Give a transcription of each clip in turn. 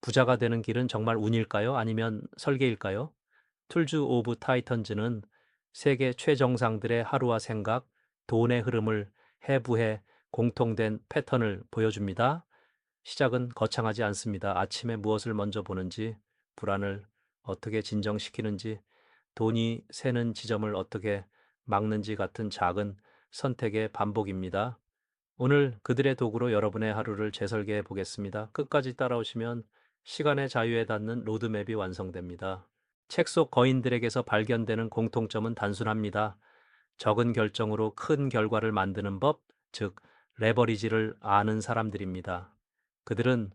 부자가 되는 길은 정말 운일까요? 아니면 설계일까요? 툴즈 오브 타이턴즈는 세계 최정상들의 하루와 생각, 돈의 흐름을 해부해 공통된 패턴을 보여줍니다. 시작은 거창하지 않습니다. 아침에 무엇을 먼저 보는지, 불안을 어떻게 진정시키는지, 돈이 새는 지점을 어떻게 막는지 같은 작은 선택의 반복입니다. 오늘 그들의 도구로 여러분의 하루를 재설계해 보겠습니다. 끝까지 따라오시면 시간의 자유에 닿는 로드맵이 완성됩니다. 책 속 거인들에게서 발견되는 공통점은 단순합니다. 적은 결정으로 큰 결과를 만드는 법, 즉, 레버리지를 아는 사람들입니다. 그들은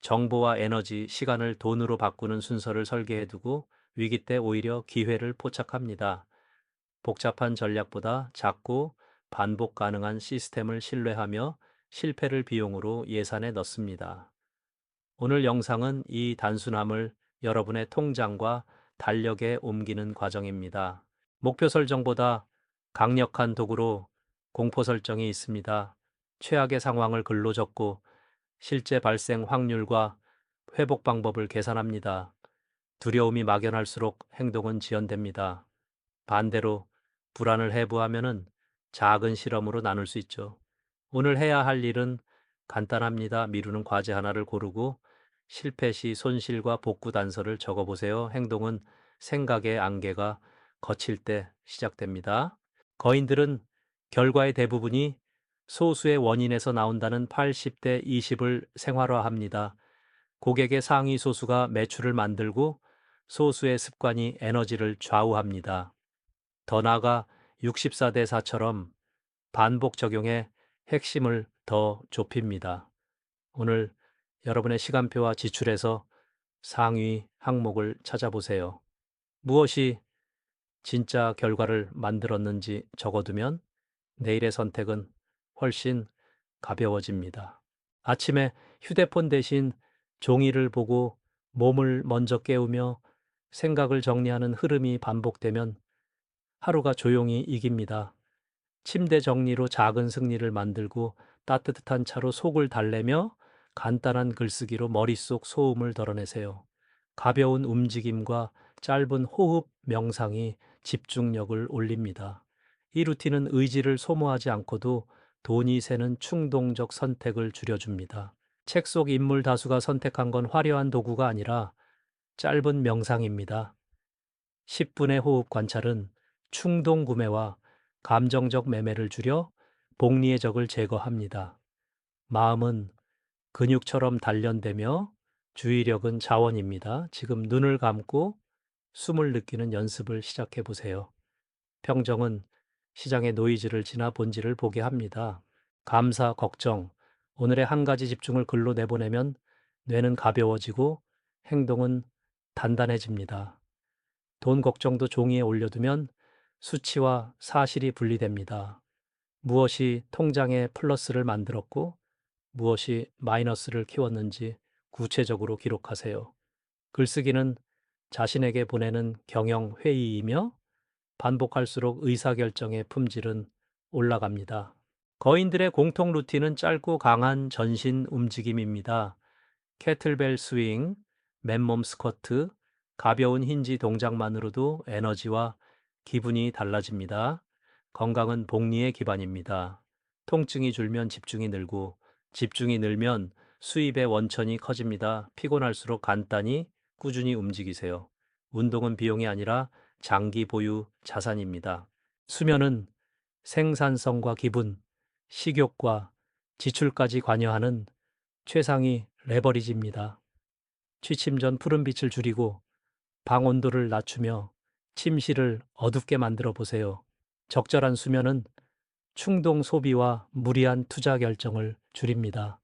정보와 에너지, 시간을 돈으로 바꾸는 순서를 설계해두고 위기 때 오히려 기회를 포착합니다. 복잡한 전략보다 작고 반복 가능한 시스템을 신뢰하며 실패를 비용으로 예산에 넣습니다. 오늘 영상은 이 단순함을 여러분의 통장과 달력에 옮기는 과정입니다. 목표 설정보다 강력한 도구로 공포 설정이 있습니다. 최악의 상황을 글로 적고 실제 발생 확률과 회복 방법을 계산합니다. 두려움이 막연할수록 행동은 지연됩니다. 반대로 불안을 해부하면은 작은 실험으로 나눌 수 있죠. 오늘 해야 할 일은 간단합니다. 미루는 과제 하나를 고르고 실패 시 손실과 복구 단서를 적어보세요. 행동은 생각의 안개가 거칠 때 시작됩니다. 거인들은 결과의 대부분이 소수의 원인에서 나온다는 80대 20을 생활화합니다. 고객의 상위 소수가 매출을 만들고 소수의 습관이 에너지를 좌우합니다. 더 나아가 64대 4처럼 반복 적용해 핵심을 더 좁힙니다. 오늘 여러분의 시간표와 지출에서 상위 항목을 찾아보세요. 무엇이 진짜 결과를 만들었는지 적어두면 내일의 선택은 훨씬 가벼워집니다. 아침에 휴대폰 대신 종이를 보고 몸을 먼저 깨우며 생각을 정리하는 흐름이 반복되면 하루가 조용히 이깁니다. 침대 정리로 작은 승리를 만들고 따뜻한 차로 속을 달래며 간단한 글쓰기로 머릿속 소음을 덜어내세요. 가벼운 움직임과 짧은 호흡 명상이 집중력을 올립니다. 이 루틴은 의지를 소모하지 않고도 돈이 새는 충동적 선택을 줄여줍니다. 책 속 인물 다수가 선택한 건 화려한 도구가 아니라 짧은 명상입니다. 10분의 호흡 관찰은 충동 구매와 감정적 매매를 줄여 복리의 적을 제거합니다. 마음은 근육처럼 단련되며 주의력은 자원입니다. 지금 눈을 감고 숨을 느끼는 연습을 시작해 보세요. 평정은 시장의 노이즈를 지나 본질을 보게 합니다. 감사, 걱정, 오늘의 한 가지 집중을 글로 내보내면 뇌는 가벼워지고 행동은 단단해집니다. 돈 걱정도 종이에 올려두면 수치와 사실이 분리됩니다. 무엇이 통장에 플러스를 만들었고 무엇이 마이너스를 키웠는지 구체적으로 기록하세요. 글쓰기는 자신에게 보내는 경영 회의이며 반복할수록 의사결정의 품질은 올라갑니다. 거인들의 공통 루틴은 짧고 강한 전신 움직임입니다. 캐틀벨 스윙, 맨몸 스쿼트, 가벼운 힌지 동작만으로도 에너지와 기분이 달라집니다. 건강은 복리의 기반입니다. 통증이 줄면 집중이 늘고 집중이 늘면 수입의 원천이 커집니다. 피곤할수록 간단히 꾸준히 움직이세요. 운동은 비용이 아니라 장기 보유 자산입니다. 수면은 생산성과 기분, 식욕과 지출까지 관여하는 최상위 레버리지입니다. 취침 전 푸른 빛을 줄이고 방 온도를 낮추며 침실을 어둡게 만들어 보세요. 적절한 수면은 충동 소비와 무리한 투자 결정을 줄입니다.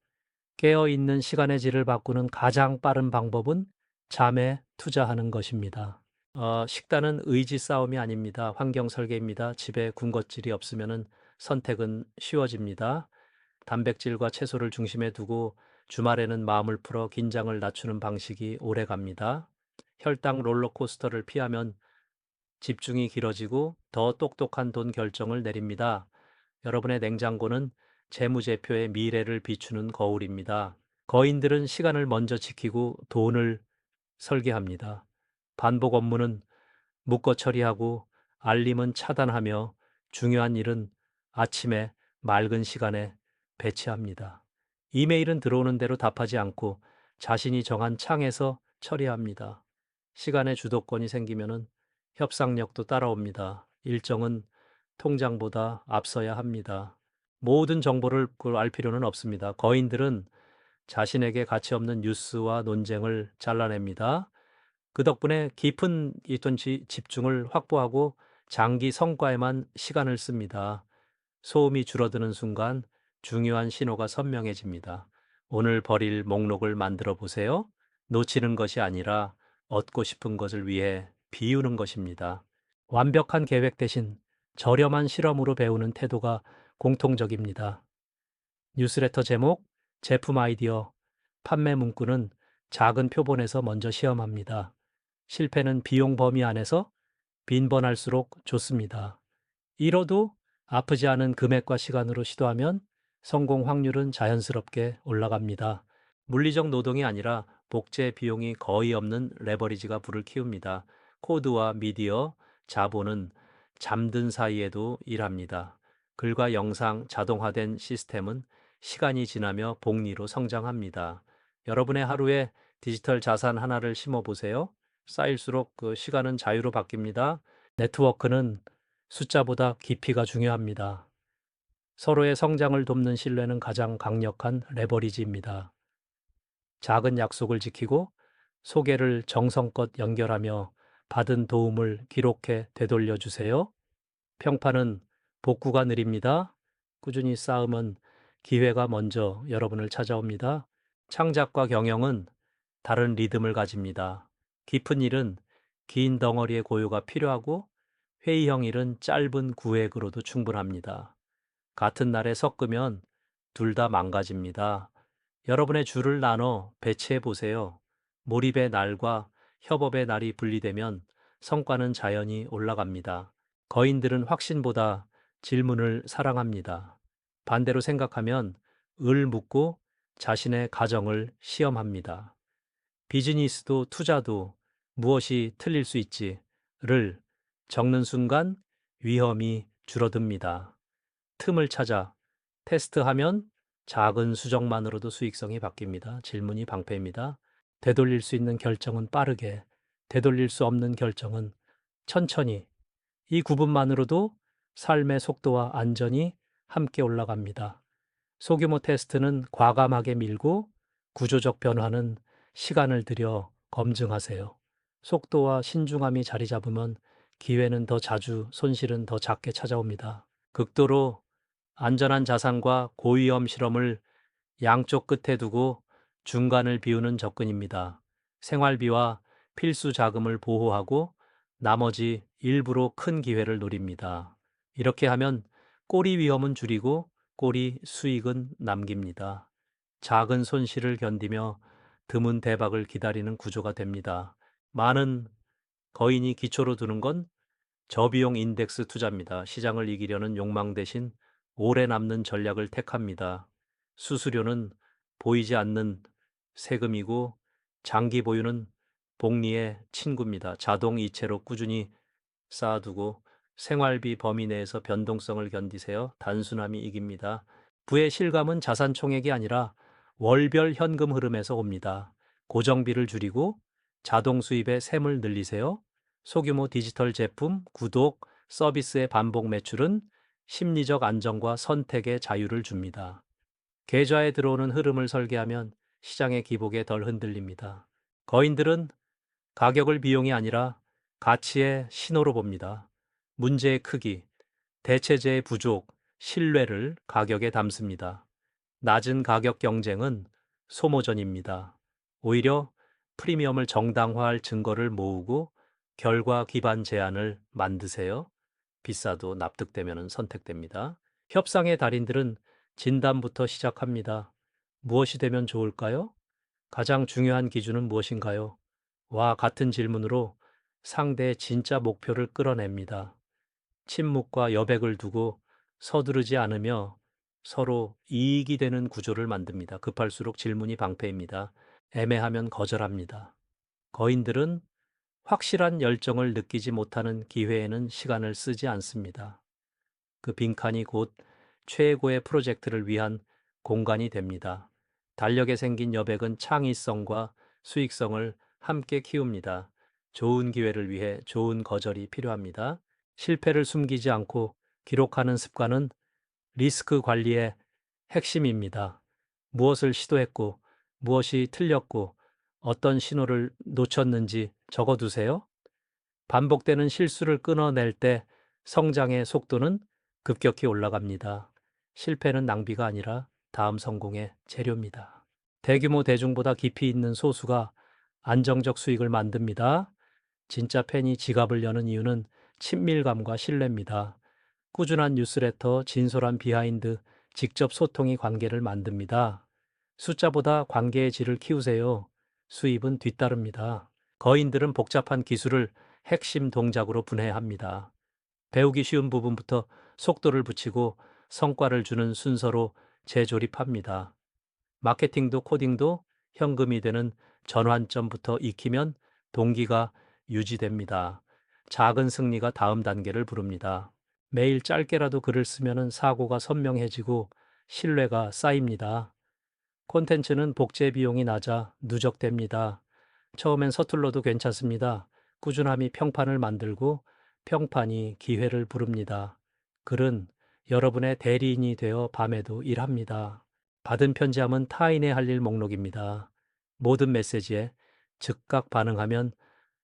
깨어 있는 시간의 질을 바꾸는 가장 빠른 방법은 잠에 투자하는 것입니다. 어, 식단은 의지 싸움이 아닙니다. 환경 설계입니다. 집에 군것질이 없으면 선택은 쉬워집니다. 단백질과 채소를 중심에 두고 주말에는 마음을 풀어 긴장을 낮추는 방식이 오래 갑니다. 혈당 롤러코스터를 피하면 집중이 길어지고 더 똑똑한 돈 결정을 내립니다. 여러분의 냉장고는 재무제표의 미래를 비추는 거울입니다. 거인들은 시간을 먼저 지키고 돈을 설계합니다. 반복 업무는 묶어 처리하고 알림은 차단하며 중요한 일은 아침에 맑은 시간에 배치합니다. 이메일은 들어오는 대로 답하지 않고 자신이 정한 창에서 처리합니다. 시간의 주도권이 생기면은 협상력도 따라옵니다. 일정은 통장보다 앞서야 합니다. 모든 정보를 그걸 알 필요는 없습니다. 거인들은 자신에게 가치 없는 뉴스와 논쟁을 잘라냅니다. 그 덕분에 깊은 지- 집중을 확보하고 장기 성과에만 시간을 씁니다. 소음이 줄어드는 순간 중요한 신호가 선명해집니다. 오늘 버릴 목록을 만들어 보세요. 놓치는 것이 아니라 얻고 싶은 것을 위해 비우는 것입니다. 완벽한 계획 대신 저렴한 실험으로 배우는 태도가 공통적입니다. 뉴스레터 제목, 제품 아이디어, 판매 문구는 작은 표본에서 먼저 시험합니다. 실패는 비용 범위 안에서 빈번할수록 좋습니다. 이뤄도 아프지 않은 금액과 시간으로 시도하면 성공 확률은 자연스럽게 올라갑니다. 물리적 노동이 아니라 복제 비용이 거의 없는 레버리지가 불을 키웁니다. 코드와 미디어, 자본은 잠든 사이에도 일합니다. 글과 영상 자동화된 시스템은 시간이 지나며 복리로 성장합니다. 여러분의 하루에 디지털 자산 하나를 심어 보세요. 쌓일수록 그 시간은 자유로 바뀝니다. 네트워크는 숫자보다 깊이가 중요합니다. 서로의 성장을 돕는 신뢰는 가장 강력한 레버리지입니다. 작은 약속을 지키고 소개를 정성껏 연결하며 받은 도움을 기록해 되돌려 주세요. 평판은 복구가 느립니다. 꾸준히 쌓으면 기회가 먼저 여러분을 찾아옵니다. 창작과 경영은 다른 리듬을 가집니다. 깊은 일은 긴 덩어리의 고요가 필요하고 회의형 일은 짧은 구획으로도 충분합니다. 같은 날에 섞으면 둘 다 망가집니다. 여러분의 줄을 나눠 배치해 보세요. 몰입의 날과 협업의 날이 분리되면 성과는 자연히 올라갑니다. 거인들은 확신보다 질문을 사랑합니다. 반대로 생각하면 을 묻고 자신의 가정을 시험합니다. 비즈니스도 투자도 무엇이 틀릴 수 있지를 적는 순간 위험이 줄어듭니다. 틈을 찾아 테스트하면 작은 수정만으로도 수익성이 바뀝니다. 질문이 방패입니다. 되돌릴 수 있는 결정은 빠르게, 되돌릴 수 없는 결정은 천천히. 이 구분만으로도 삶의 속도와 안전이 함께 올라갑니다. 소규모 테스트는 과감하게 밀고 구조적 변화는 시간을 들여 검증하세요. 속도와 신중함이 자리 잡으면 기회는 더 자주, 손실은 더 작게 찾아옵니다. 극도로 안전한 자산과 고위험 실험을 양쪽 끝에 두고 중간을 비우는 접근입니다. 생활비와 필수 자금을 보호하고 나머지 일부로 큰 기회를 노립니다. 이렇게 하면 꼬리 위험은 줄이고 꼬리 수익은 남깁니다. 작은 손실을 견디며 드문 대박을 기다리는 구조가 됩니다. 많은 거인이 기초로 두는 건 저비용 인덱스 투자입니다. 시장을 이기려는 욕망 대신 오래 남는 전략을 택합니다. 수수료는 보이지 않는 세금이고 장기 보유는 복리의 친구입니다. 자동 이체로 꾸준히 쌓아두고 생활비 범위 내에서 변동성을 견디세요. 단순함이 이깁니다. 부의 실감은 자산 총액이 아니라 월별 현금 흐름에서 옵니다. 고정비를 줄이고 자동 수입의 셈을 늘리세요. 소규모 디지털 제품, 구독, 서비스의 반복 매출은 심리적 안정과 선택의 자유를 줍니다. 계좌에 들어오는 흐름을 설계하면 시장의 기복에 덜 흔들립니다. 거인들은 가격을 비용이 아니라 가치의 신호로 봅니다. 문제의 크기, 대체제의 부족, 신뢰를 가격에 담습니다. 낮은 가격 경쟁은 소모전입니다. 오히려 프리미엄을 정당화할 증거를 모으고 결과 기반 제안을 만드세요. 비싸도 납득되면 선택됩니다. 협상의 달인들은 진단부터 시작합니다. 무엇이 되면 좋을까요? 가장 중요한 기준은 무엇인가요? 와 같은 질문으로 상대의 진짜 목표를 끌어냅니다. 침묵과 여백을 두고 서두르지 않으며 서로 이익이 되는 구조를 만듭니다. 급할수록 질문이 방패입니다. 애매하면 거절합니다. 거인들은 확실한 열정을 느끼지 못하는 기회에는 시간을 쓰지 않습니다. 그 빈칸이 곧 최고의 프로젝트를 위한 공간이 됩니다. 달력에 생긴 여백은 창의성과 수익성을 함께 키웁니다. 좋은 기회를 위해 좋은 거절이 필요합니다. 실패를 숨기지 않고 기록하는 습관은 리스크 관리의 핵심입니다. 무엇을 시도했고, 무엇이 틀렸고, 어떤 신호를 놓쳤는지 적어두세요. 반복되는 실수를 끊어낼 때 성장의 속도는 급격히 올라갑니다. 실패는 낭비가 아니라 다음 성공의 재료입니다. 대규모 대중보다 깊이 있는 소수가 안정적 수익을 만듭니다. 진짜 팬이 지갑을 여는 이유는 친밀감과 신뢰입니다. 꾸준한 뉴스레터, 진솔한 비하인드, 직접 소통이 관계를 만듭니다. 숫자보다 관계의 질을 키우세요. 수입은 뒤따릅니다. 거인들은 복잡한 기술을 핵심 동작으로 분해합니다. 배우기 쉬운 부분부터 속도를 붙이고 성과를 주는 순서로 재조립합니다. 마케팅도 코딩도 현금이 되는 전환점부터 익히면 동기가 유지됩니다. 작은 승리가 다음 단계를 부릅니다. 매일 짧게라도 글을 쓰면 사고가 선명해지고 신뢰가 쌓입니다. 콘텐츠는 복제 비용이 낮아 누적됩니다. 처음엔 서툴러도 괜찮습니다. 꾸준함이 평판을 만들고 평판이 기회를 부릅니다. 글은 여러분의 대리인이 되어 밤에도 일합니다. 받은 편지함은 타인의 할 일 목록입니다. 모든 메시지에 즉각 반응하면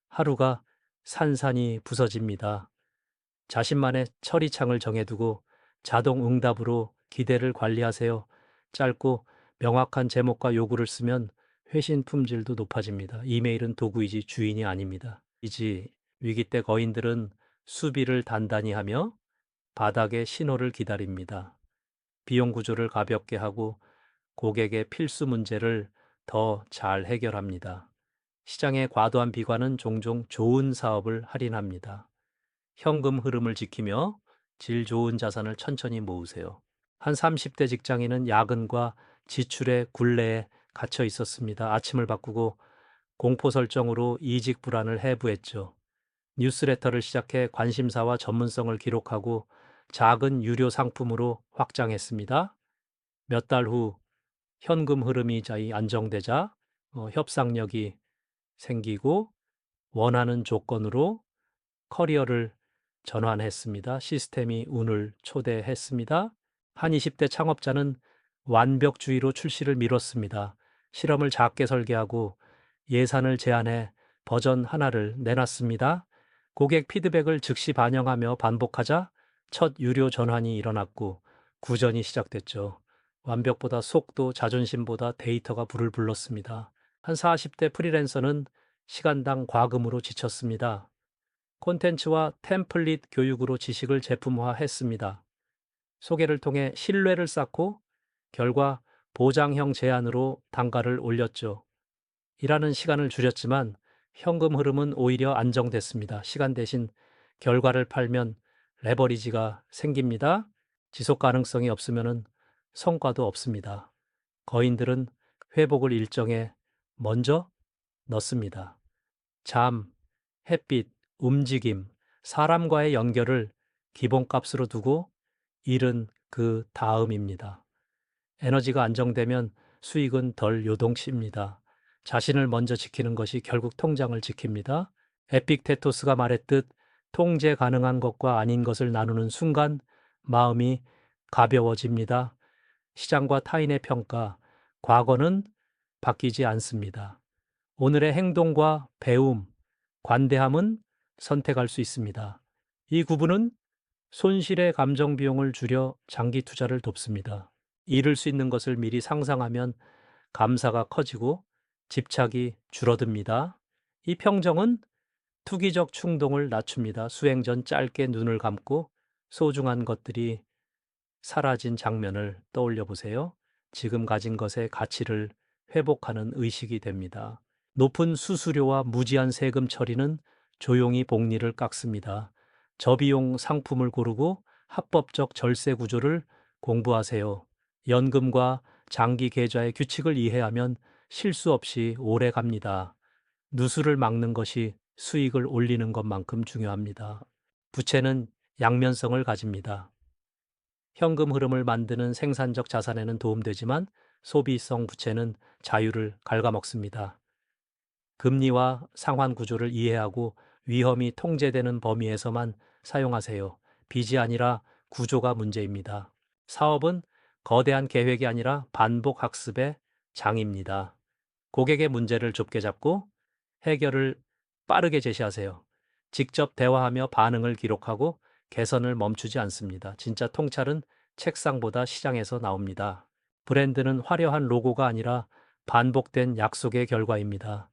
하루가 산산이 부서집니다. 자신만의 처리창을 정해두고 자동 응답으로 기대를 관리하세요. 짧고 명확한 제목과 요구를 쓰면 회신 품질도 높아집니다. 이메일은 도구이지 주인이 아닙니다. 이지 위기 때 거인들은 수비를 단단히 하며 바닥의 신호를 기다립니다. 비용 구조를 가볍게 하고 고객의 필수 문제를 더 잘 해결합니다. 시장의 과도한 비관은 종종 좋은 사업을 할인합니다. 현금 흐름을 지키며 질 좋은 자산을 천천히 모으세요. 한 30대 직장인은 야근과 지출의 굴레에 갇혀 있었습니다. 아침을 바꾸고 공포 설정으로 이직 불안을 해부했죠. 뉴스레터를 시작해 관심사와 전문성을 기록하고 작은 유료 상품으로 확장했습니다. 몇 달 후 현금 흐름이 안정되자 어, 협상력이 생기고 원하는 조건으로 커리어를 전환했습니다. 시스템이 운을 초대했습니다. 한 20대 창업자는 완벽주의로 출시를 미뤘습니다. 실험을 작게 설계하고 예산을 제한해 버전 하나를 내놨습니다. 고객 피드백을 즉시 반영하며 반복하자 첫 유료 전환이 일어났고 구전이 시작됐죠. 완벽보다 속도, 자존심보다 데이터가 불을 불렀습니다. 한 40대 프리랜서는 시간당 과금으로 지쳤습니다. 콘텐츠와 템플릿 교육으로 지식을 제품화했습니다. 소개를 통해 신뢰를 쌓고 결과 보장형 제한으로 단가를 올렸죠. 일하는 시간을 줄였지만 현금 흐름은 오히려 안정됐습니다. 시간 대신 결과를 팔면 레버리지가 생깁니다. 지속 가능성이 없으면 성과도 없습니다. 거인들은 회복을 일정에 먼저 넣습니다. 잠, 햇빛, 움직임, 사람과의 연결을 기본값으로 두고 일은 그 다음입니다. 에너지가 안정되면 수익은 덜 요동칩니다. 자신을 먼저 지키는 것이 결국 통장을 지킵니다. 에픽테토스가 말했듯 통제 가능한 것과 아닌 것을 나누는 순간 마음이 가벼워집니다. 시장과 타인의 평가, 과거는 바뀌지 않습니다. 오늘의 행동과 배움, 관대함은 선택할 수 있습니다. 이 구분은 손실의 감정 비용을 줄여 장기 투자를 돕습니다. 잃을 수 있는 것을 미리 상상하면 감사가 커지고 집착이 줄어듭니다. 이 평정은 투기적 충동을 낮춥니다. 수행 전 짧게 눈을 감고 소중한 것들이 사라진 장면을 떠올려 보세요. 지금 가진 것의 가치를 회복하는 의식이 됩니다. 높은 수수료와 무지한 세금 처리는 조용히 복리를 깎습니다. 저비용 상품을 고르고 합법적 절세 구조를 공부하세요. 연금과 장기 계좌의 규칙을 이해하면 실수 없이 오래 갑니다. 누수를 막는 것이 수익을 올리는 것만큼 중요합니다. 부채는 양면성을 가집니다. 현금 흐름을 만드는 생산적 자산에는 도움되지만 소비성 부채는 자유를 갉아먹습니다. 금리와 상환 구조를 이해하고 위험이 통제되는 범위에서만 사용하세요. 빚이 아니라 구조가 문제입니다. 사업은 거대한 계획이 아니라 반복 학습의 장입니다. 고객의 문제를 좁게 잡고 해결을 빠르게 제시하세요. 직접 대화하며 반응을 기록하고 개선을 멈추지 않습니다. 진짜 통찰은 책상보다 시장에서 나옵니다. 브랜드는 화려한 로고가 아니라 반복된 약속의 결과입니다.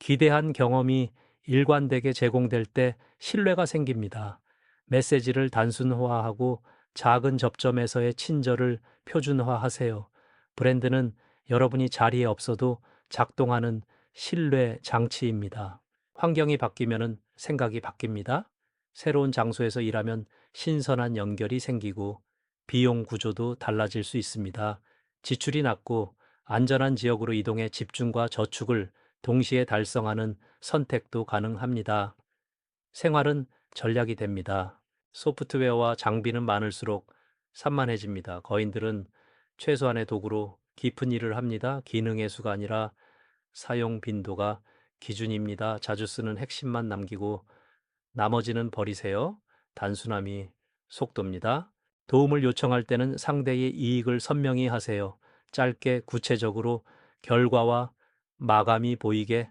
기대한 경험이 일관되게 제공될 때 신뢰가 생깁니다. 메시지를 단순화하고 작은 접점에서의 친절을 표준화하세요. 브랜드는 여러분이 자리에 없어도 작동하는 신뢰 장치입니다. 환경이 바뀌면 생각이 바뀝니다. 새로운 장소에서 일하면 신선한 연결이 생기고 비용 구조도 달라질 수 있습니다. 지출이 낮고 안전한 지역으로 이동해 집중과 저축을 동시에 달성하는 선택도 가능합니다. 생활은 전략이 됩니다. 소프트웨어와 장비는 많을수록 산만해집니다. 거인들은 최소한의 도구로 깊은 일을 합니다. 기능의 수가 아니라 사용 빈도가 기준입니다. 자주 쓰는 핵심만 남기고 나머지는 버리세요. 단순함이 속도입니다. 도움을 요청할 때는 상대의 이익을 선명히 하세요. 짧게 구체적으로 결과와 마감이 보이게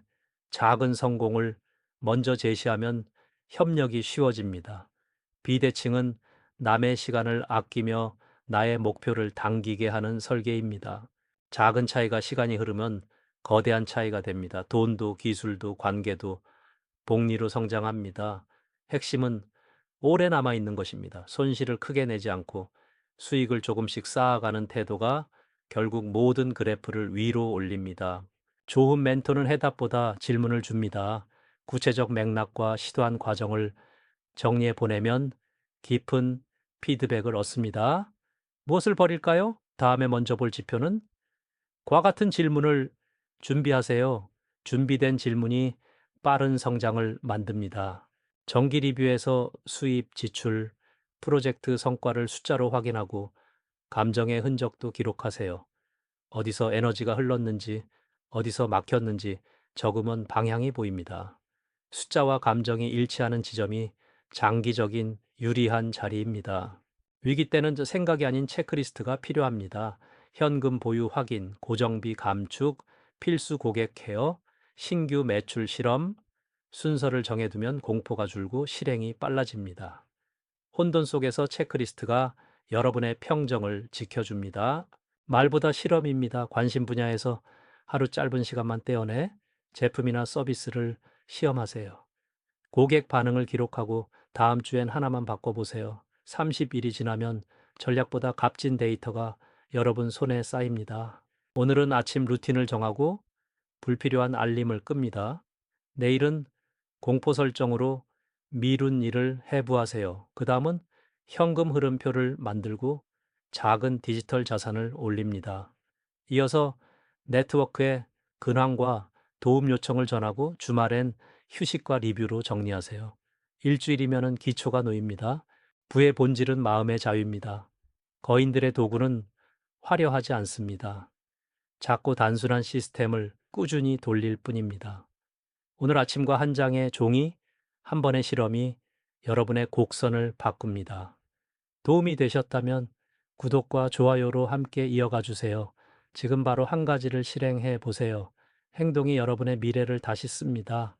작은 성공을 먼저 제시하면 협력이 쉬워집니다. 비대칭은 남의 시간을 아끼며 나의 목표를 당기게 하는 설계입니다. 작은 차이가 시간이 흐르면 거대한 차이가 됩니다. 돈도 기술도 관계도 복리로 성장합니다. 핵심은 오래 남아 있는 것입니다. 손실을 크게 내지 않고 수익을 조금씩 쌓아가는 태도가 결국 모든 그래프를 위로 올립니다. 좋은 멘토는 해답보다 질문을 줍니다. 구체적 맥락과 시도한 과정을 정리해 보내면 깊은 피드백을 얻습니다. 무엇을 버릴까요? 다음에 먼저 볼 지표는 과 같은 질문을 준비하세요. 준비된 질문이 빠른 성장을 만듭니다. 정기 리뷰에서 수입, 지출, 프로젝트 성과를 숫자로 확인하고 감정의 흔적도 기록하세요. 어디서 에너지가 흘렀는지, 어디서 막혔는지 적으면 방향이 보입니다. 숫자와 감정이 일치하는 지점이 장기적인 유리한 자리입니다. 위기 때는 생각이 아닌 체크리스트가 필요합니다. 현금 보유 확인, 고정비 감축, 필수 고객 케어, 신규 매출 실험, 순서를 정해두면 공포가 줄고 실행이 빨라집니다. 혼돈 속에서 체크리스트가 여러분의 평정을 지켜줍니다. 말보다 실험입니다. 관심 분야에서 하루 짧은 시간만 떼어내 제품이나 서비스를 시험하세요. 고객 반응을 기록하고 다음 주엔 하나만 바꿔보세요. 30일이 지나면 전략보다 값진 데이터가 여러분 손에 쌓입니다. 오늘은 아침 루틴을 정하고 불필요한 알림을 끕니다. 내일은 공포 설정으로 미룬 일을 해부하세요. 그 다음은 현금 흐름표를 만들고 작은 디지털 자산을 올립니다. 이어서 네트워크에 근황과 도움 요청을 전하고 주말엔 휴식과 리뷰로 정리하세요. 일주일이면 기초가 놓입니다. 부의 본질은 마음의 자유입니다. 거인들의 도구는 화려하지 않습니다. 작고 단순한 시스템을 꾸준히 돌릴 뿐입니다. 오늘 아침과 한 장의 종이 한 번의 실험이 여러분의 곡선을 바꿉니다. 도움이 되셨다면 구독과 좋아요로 함께 이어가 주세요. 지금 바로 한 가지를 실행해 보세요. 행동이 여러분의 미래를 다시 씁니다.